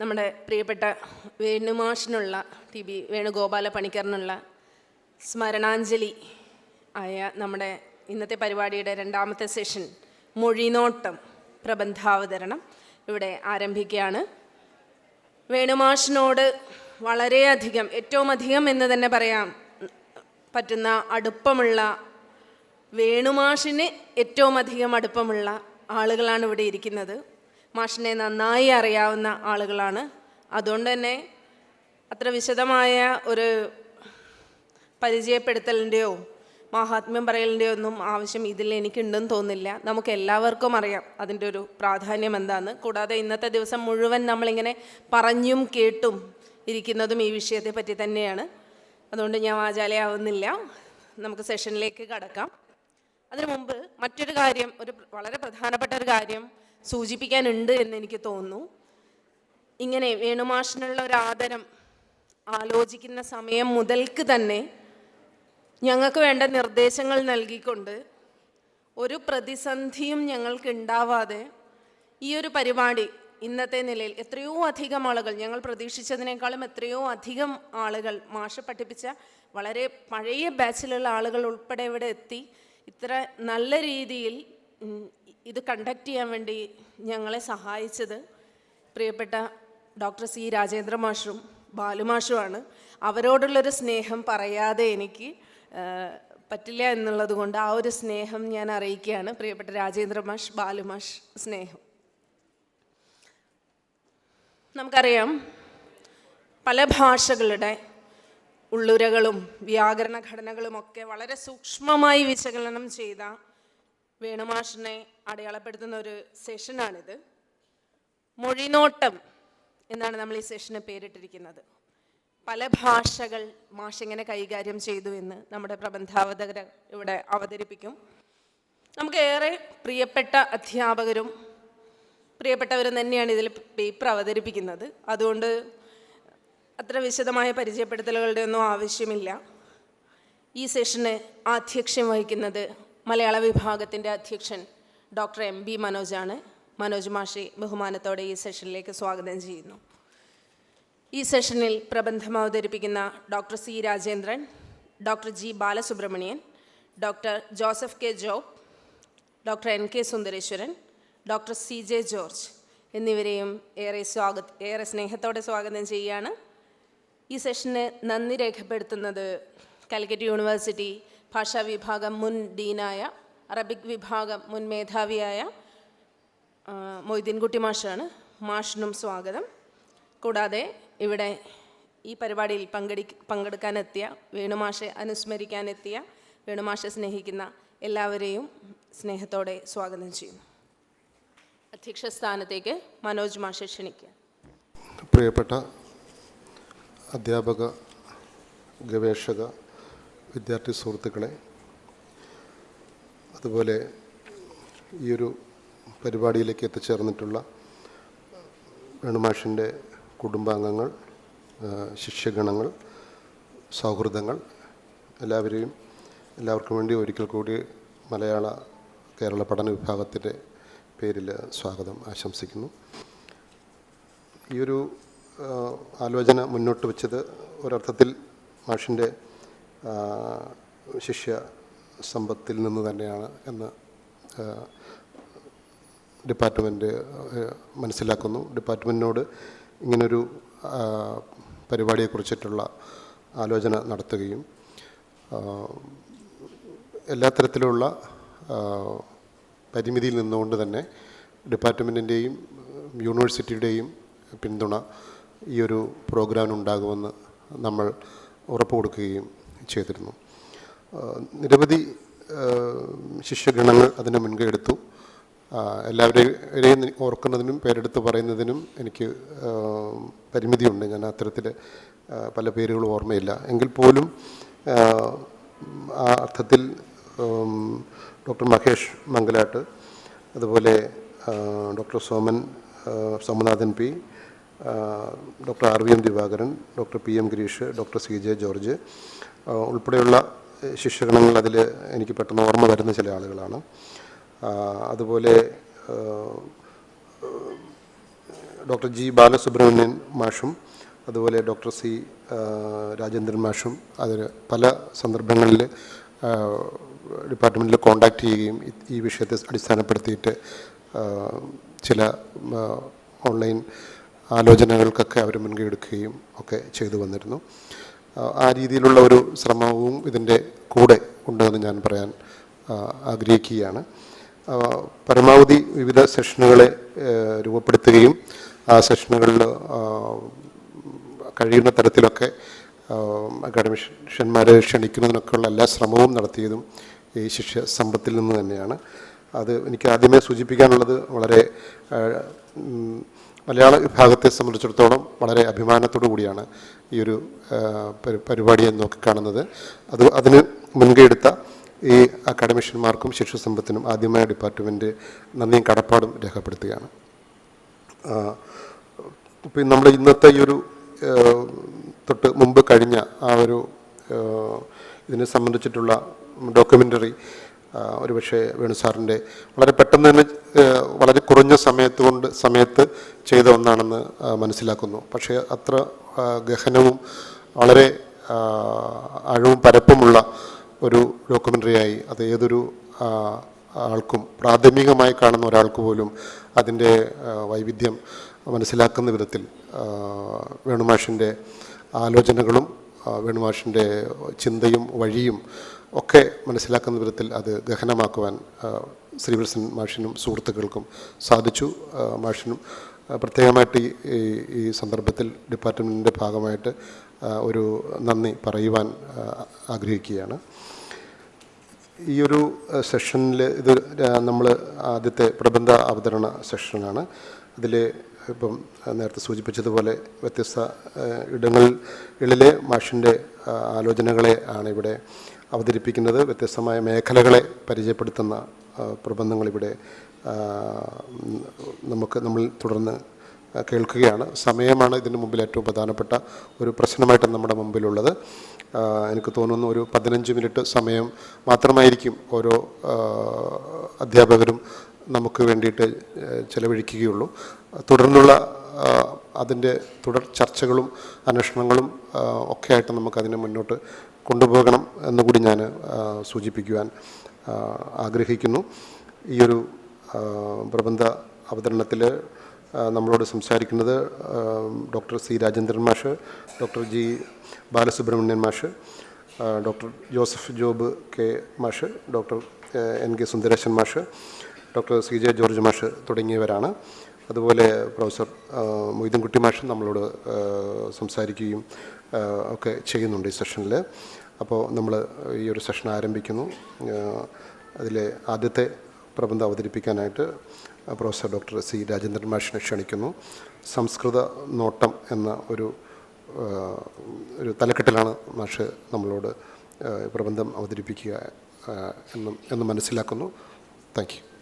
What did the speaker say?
നമ്മുടെ പ്രിയപ്പെട്ട വേണുമാഷിനുള്ള ടി ബി വേണുഗോപാല പണിക്കറിനുള്ള സ്മരണാഞ്ജലി ആയ നമ്മുടെ ഇന്നത്തെ പരിപാടിയുടെ രണ്ടാമത്തെ സെഷൻ മൊഴിനോട്ടം പ്രബന്ധാവതരണം ഇവിടെ ആരംഭിക്കുകയാണ്. വേണുമാഷിനോട് വളരെയധികം ഏറ്റവും അധികം എന്ന് തന്നെ പറയാം പറ്റുന്ന അടുപ്പമുള്ള വേണുമാഷിന് ഏറ്റവും അധികം അടുപ്പമുള്ള ആളുകളാണ് ഇവിടെ ഇരിക്കുന്നത്. മാഷിനെ നന്നായി അറിയാവുന്ന ആളുകളാണ്. അതുകൊണ്ട് തന്നെ അത്ര വിശദമായ ഒരു പരിചയപ്പെടുത്തലിന്റെയോ മാഹാത്മ്യം പറയലിന്റെയോ ഒന്നും ആവശ്യം ഇതിൽ എനിക്കുണ്ടെന്ന് തോന്നുന്നില്ല. നമുക്ക് എല്ലാവർക്കും അറിയാം അതിന്റെ ഒരു പ്രാധാന്യം എന്താണെന്ന് കൂടാതെ ഇന്നത്തെ ദിവസം മുഴുവൻ നമ്മളിങ്ങനെ പറഞ്ഞും കേട്ടും ഇരിക്കുന്നതും ഈ വിഷയത്തെ പറ്റി തന്നെയാണ്. അതുകൊണ്ട് ഞാൻ വാചാലയാവുന്നില്ല. നമുക്ക് സെഷനിലേക്ക് കടക്കാം. അതിനു മുമ്പ് മറ്റൊരു കാര്യം ഒരു വളരെ പ്രധാനപ്പെട്ട ഒരു കാര്യം സൂചിപ്പിക്കാനുണ്ട് എന്ന് എനിക്ക് തോന്നുന്നു. ഇങ്ങനെ വേണുമാഷിനുള്ള ഒരു ആദരം ആലോചിക്കുന്ന സമയം മുതൽക്ക് തന്നെ ഞങ്ങൾക്ക് വേണ്ട നിർദ്ദേശങ്ങൾ നൽകിക്കൊണ്ട് ഒരു പ്രതിസന്ധിയും ഞങ്ങൾക്ക് ഉണ്ടാവാതെ ഈ ഒരു പരിപാടി ഇന്നത്തെ നിലയിൽ എത്രയോ അധികം ആളുകൾ ഞങ്ങൾ പ്രതീക്ഷിച്ചതിനേക്കാളും എത്രയോ അധികം ആളുകൾ മാഷ പഠിപ്പിച്ച വളരെ പഴയ ബാച്ചിലുള്ള ആളുകൾ ഉൾപ്പെടെ ഇവിടെ എത്തി. ഇത്ര നല്ല രീതിയിൽ ഇത് കണ്ടക്ട് ചെയ്യാൻ വേണ്ടി ഞങ്ങളെ സഹായിച്ചത് പ്രിയപ്പെട്ട ഡോക്ടർ സി രാജേന്ദ്ര മാഷും ബാലുമാഷുമാണ് അവരോടുള്ളൊരു സ്നേഹം പറയാതെ എനിക്ക് പറ്റില്ല എന്നുള്ളത് കൊണ്ട് ആ ഒരു സ്നേഹം ഞാൻ അറിയിക്കുകയാണ്. പ്രിയപ്പെട്ട രാജേന്ദ്ര മാഷ് ബാലുമാഷ് സ്നേഹം. നമുക്കറിയാം പല ഭാഷകളുടെ ഉള്ളുരകളും വ്യാകരണ ഘടനകളുമൊക്കെ വളരെ സൂക്ഷ്മമായി വിശകലനം ചെയ്ത വേണുമാഷിനെ അടയാളപ്പെടുത്തുന്ന ഒരു സെഷനാണിത്. മൊഴിനോട്ടം എന്നാണ് നമ്മൾ ഈ സെഷന് പേരിട്ടിരിക്കുന്നത്. പല ഭാഷകൾ മാഷ് എങ്ങനെ കൈകാര്യം ചെയ്തു എന്ന് നമ്മുടെ പ്രബന്ധാവതകർ ഇവിടെ അവതരിപ്പിക്കും. നമുക്ക് ഏറെ പ്രിയപ്പെട്ട അധ്യാപകരും പ്രിയപ്പെട്ടവരും തന്നെയാണ് ഇതിൽ പേപ്പർ അവതരിപ്പിക്കുന്നത്. അതുകൊണ്ട് അത്ര വിശദമായ പരിചയപ്പെടുത്തലുകളുടെ ഒന്നും ആവശ്യമില്ല. ഈ സെഷന് ആധ്യക്ഷ്യം വഹിക്കുന്നത് മലയാള വിഭാഗത്തിന്റെ അധ്യക്ഷൻ ഡോക്ടർ എം ബി മനോജാണ്. മനോജ് മാഷി ബഹുമാനത്തോടെ ഈ സെഷനിലേക്ക് സ്വാഗതം ചെയ്യുന്നു. ഈ സെഷനിൽ പ്രബന്ധം അവതരിപ്പിക്കുന്ന doctor C Rajendran doctor G Balasubramanian doctor Joseph K Job doctor N K Sundareswaran doctor C J George എന്നിവരെയും ഏറെ സ്വാഗത ഏറെ സ്നേഹത്തോടെ സ്വാഗതം ചെയ്യുകയാണ്. ഈ സെഷന് നന്ദി രേഖപ്പെടുത്തുന്നത് കാലിക്കറ്റ് യൂണിവേഴ്സിറ്റി ഭാഷാ വിഭാഗം മുൻ ഡീനായ അറബിക് വിഭാഗം മുൻ മേധാവിയായ മൊയ്തീൻകുട്ടി മാഷാണ്. മാഷിനും സ്വാഗതം. കൂടാതെ ഇവിടെ ഈ പരിപാടിയിൽ പങ്കെടു പങ്കെടുക്കാനെത്തിയ വേണുമാഷെ അനുസ്മരിക്കാനെത്തിയ വേണുമാഷെ സ്നേഹിക്കുന്ന എല്ലാവരെയും സ്നേഹത്തോടെ സ്വാഗതം ചെയ്യുന്നു. അധ്യക്ഷ സ്ഥാനത്തേക്ക് മനോജ് മാഷെ ക്ഷണിക്കുക. പ്രിയപ്പെട്ട അധ്യാപക ഗവേഷക വിദ്യാർത്ഥി സുഹൃത്തുക്കളെ അതുപോലെ ഈ ഒരു പരിപാടിയിലേക്ക് എത്തിച്ചേർന്നിട്ടുള്ള വേണുമാഷിന്റെ കുടുംബാംഗങ്ങൾ ശിഷ്യഗണങ്ങൾ സൗഹൃദങ്ങൾ എല്ലാവരെയും എല്ലാവർക്കും വേണ്ടി ഒരിക്കൽ കൂടി മലയാള കേരള പഠന വിഭാഗത്തിന്റെ പേരിൽ സ്വാഗതം ആശംസിക്കുന്നു. ഈ ഒരു ആലോചന മുന്നോട്ട് വെച്ചത് ഒരർത്ഥത്തിൽ മാഷിന്റെ ശിഷ്യ സമ്പത്തിൽ നിന്ന് തന്നെയാണ് എന്ന് ഡിപ്പാർട്ട്മെന്റ് മനസ്സിലാക്കുന്നു. ഡിപ്പാർട്ട്മെന്റിനോട് ഇങ്ങനൊരു പരിപാടിയെക്കുറിച്ചിട്ടുള്ള ആലോചന നടത്തുകയും എല്ലാ തരത്തിലുള്ള പരിമിതിയിൽ നിന്നുകൊണ്ട് തന്നെ ഡിപ്പാർട്ട്മെന്റിന്റെയും യൂണിവേഴ്സിറ്റിയുടെയും പിന്തുണ ഈ ഒരു പ്രോഗ്രാമിനുണ്ടാകുമെന്ന് നമ്മൾ ഉറപ്പ് കൊടുക്കുകയും ചെയ്തിരുന്നു. നിരവധി ശിഷ്യഗണങ്ങൾ അതിനെ മുൻകൈ എടുത്തു. എല്ലാവരെയും ഓർക്കുന്നതിനും പേരെടുത്ത് പറയുന്നതിനും എനിക്ക് പരിമിതിയുണ്ട്. ഞാൻ അത്തരത്തിൽ പല പേരുകളും ഓർമ്മയില്ല. എങ്കിൽ പോലും ആ, അർത്ഥത്തിൽ ഡോക്ടർ മഹേഷ് മംഗലാട്ട് അതുപോലെ doctor Soman Somanathan P doctor R V M Divakaran doctor P M Girish doctor C J George ഉൾപ്പെടെയുള്ള ശിഷ്യഗണങ്ങൾ അതിൽ എനിക്ക് പെട്ടെന്ന് ഓർമ്മ വരുന്ന ചില ആളുകളാണ്. അതുപോലെ ഡോക്ടർ ജി ബാലസുബ്രഹ്മണ്യൻ മാഷും അതുപോലെ ഡോക്ടർ സി രാജേന്ദ്രൻ മാഷും അതിൽ പല സന്ദർഭങ്ങളിൽ ഡിപ്പാർട്ട്മെന്റിൽ കോണ്ടാക്ട് ചെയ്യുകയും ഈ- വിഷയത്തെ അടിസ്ഥാനപ്പെടുത്തിയിട്ട് ചില ഓൺലൈൻ ആലോചനകൾക്കൊക്കെ അവർ മുൻകൈ എടുക്കുകയും ഒക്കെ ചെയ്തു വന്നിരുന്നു. ആ, രീതിയിലുള്ള ഒരു ശ്രമവും ഇതിന്റെ കൂടെ ഉണ്ടെന്ന് ഞാൻ പറയാൻ ആഗ്രഹിക്കുകയാണ്. പരമാവധി വിവിധ സെഷനുകളെ രൂപപ്പെടുത്തുകയും ആ സെഷനുകളിൽ കഴിയുന്ന തരത്തിലൊക്കെ അക്കാഡമിഷ്യന്മാരെ ക്ഷണിക്കുന്നതിനൊക്കെയുള്ള എല്ലാ ശ്രമവും നടത്തിയതും ഈ ശിഷ്യ സമ്പത്തിൽ നിന്ന് തന്നെയാണ്. അത് എനിക്ക് ആദ്യമേ സൂചിപ്പിക്കാനുള്ളത് വളരെ മലയാള വിഭാഗത്തെ സംബന്ധിച്ചിടത്തോളം വളരെ അഭിമാനത്തോടു കൂടിയാണ് ഈ ഒരു പരിപാടിയെ നോക്കിക്കാണുന്നത് അത് അതിന് മുൻകൈ എടുത്ത ഈ അക്കാഡമിഷ്യന്മാർക്കും ശിശുസമ്പത്തിനും ആദ്യമായ ഡിപ്പാർട്ട്മെന്റ് നന്ദിയും കടപ്പാടും രേഖപ്പെടുത്തുകയാണ്. ഇപ്പം നമ്മൾ ഇന്നത്തെ ഈ ഒരു തൊട്ട് മുമ്പ് കഴിഞ്ഞ ആ ഒരു ഇതിനെ സംബന്ധിച്ചിട്ടുള്ള ഡോക്യുമെന്ററി ഒരുപക്ഷെ വേണു സാറിന്റെ വളരെ പെട്ടെന്ന് തന്നെ വളരെ കുറഞ്ഞ സമയത്ത് കൊണ്ട് സമയത്ത് ചെയ്ത ഒന്നാണെന്ന് മനസ്സിലാക്കുന്നു. പക്ഷേ അത്ര ഗഹനവും വളരെ ആഴവും പരപ്പുമുള്ള ഒരു ഡോക്യുമെന്ററിയായി അത് ഏതൊരു ആൾക്കും പ്രാഥമികമായി കാണുന്ന ഒരാൾക്ക് പോലും അതിന്റെ വൈവിധ്യം മനസ്സിലാക്കുന്ന വിധത്തിൽ വേണുമാഷിന്റെ ആലോചനകളും വേണുമാഷിന്റെ ചിന്തയും വഴിയും ഒക്കെ മനസ്സിലാക്കുന്ന വിധത്തിൽ അത് ഗഹനമാക്കുവാൻ ശ്രീ ശ്രീവത്സൻ മാഷിനും സുഹൃത്തുക്കൾക്കും സാധിച്ചു. മാഷിനും പ്രത്യേകമായിട്ട് ഈ- ഈ സന്ദർഭത്തിൽ ഡിപ്പാർട്ട്മെന്റിന്റെ ഭാഗമായിട്ട് ഒരു നന്ദി പറയുവാൻ ആഗ്രഹിക്കുകയാണ്. ഈ ഒരു സെഷനിൽ ഇത് നമ്മൾ ആദ്യത്തെ പ്രബന്ധ അവതരണ സെഷനാണ്. അതിൽ ഇപ്പം നേരത്തെ സൂചിപ്പിച്ചതുപോലെ വ്യത്യസ്ത ഇടങ്ങളിലെ മാഷിന്റെ ആലോചനകളെ ആണ് ഇവിടെ അവതരിപ്പിക്കുന്നത് വ്യത്യസ്തമായ മേഖലകളെ പരിചയപ്പെടുത്തുന്ന പ്രബന്ധങ്ങളിവിടെ നമുക്ക് നമ്മൾ തുടർന്ന് കേൾക്കുകയാണ്. സമയമാണ് ഇതിന് മുമ്പിൽ ഏറ്റവും പ്രധാനപ്പെട്ട ഒരു പ്രശ്നമായിട്ട് നമ്മുടെ മുമ്പിലുള്ളത്. എനിക്ക് തോന്നുന്നു ഒരു പതിനഞ്ച് മിനിറ്റ് സമയം മാത്രമായിരിക്കും ഓരോ അധ്യാപകരും നമുക്ക് വേണ്ടിയിട്ട് ചിലവഴിക്കുകയുള്ളൂ. തുടർന്നുള്ള അതിന്റെ തുടർ ചർച്ചകളും അന്വേഷണങ്ങളും ഒക്കെയായിട്ട് നമുക്കതിനെ മുന്നോട്ട് കൊണ്ടുപോകണം എന്നുകൂടി ഞാൻ സൂചിപ്പിക്കുവാൻ ആഗ്രഹിക്കുന്നു. ഈ ഒരു പ്രബന്ധ അവതരണത്തിൽ നമ്മളോട് സംസാരിക്കുന്നത് ഡോക്ടർ സി രാജേന്ദ്രൻ മാഷ് ഡോക്ടർ ജി ബാലസുബ്രഹ്മണ്യൻ മാഷ് ഡോക്ടർ ജോസഫ് ജോബ് കെ മാഷ് ഡോക്ടർ എൻ കെ സുന്ദരേശൻ മാഷ് ഡോക്ടർ സി ജെ ജോർജ് മാഷ് തുടങ്ങിയവരാണ്. അതുപോലെ പ്രൊഫസർ മൊയ്തൻകുട്ടി മാഷ് നമ്മളോട് സംസാരിക്കുകയും ഒക്കെ ചെയ്യുന്നുണ്ട് ഈ സെഷനിൽ അപ്പോൾ നമ്മൾ ഈ ഒരു സെഷൻ ആരംഭിക്കുന്നു. അതിലെ ആദ്യത്തെ പ്രബന്ധം അവതരിപ്പിക്കാനായിട്ട് പ്രൊഫസർ ഡോക്ടർ സി രാജേന്ദ്രൻ മാഷിനെ ക്ഷണിക്കുന്നു. സംസ്കൃത നോട്ടം എന്ന ഒരു ഒരു തലക്കെട്ടിലാണ് മാഷ് നമ്മളോട് പ്രബന്ധം അവതരിപ്പിക്കുക എന്നും എന്ന് മനസ്സിലാക്കുന്നു. Thank you.